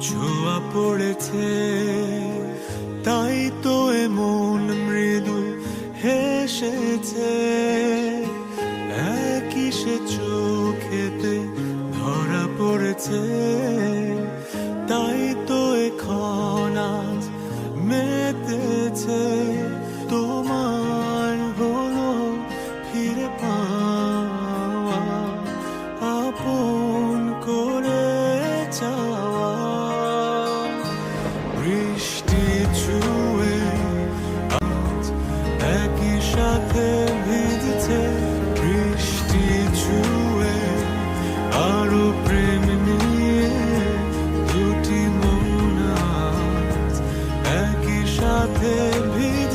ছোঁয়া পড়েছে। তাই তো এমন মৃদু হেসেছে। একই সে চোখেতে ধরা পড়েছে। তাই তো এখন আজ মেতেছে। বৃষ্টি ছুঁয়ে আজ একই সাথে ভিজছে। বৃষ্টি ছুঁয়ে আরও প্রেম নিয়ে দুটি মন একই সাথে ভিজ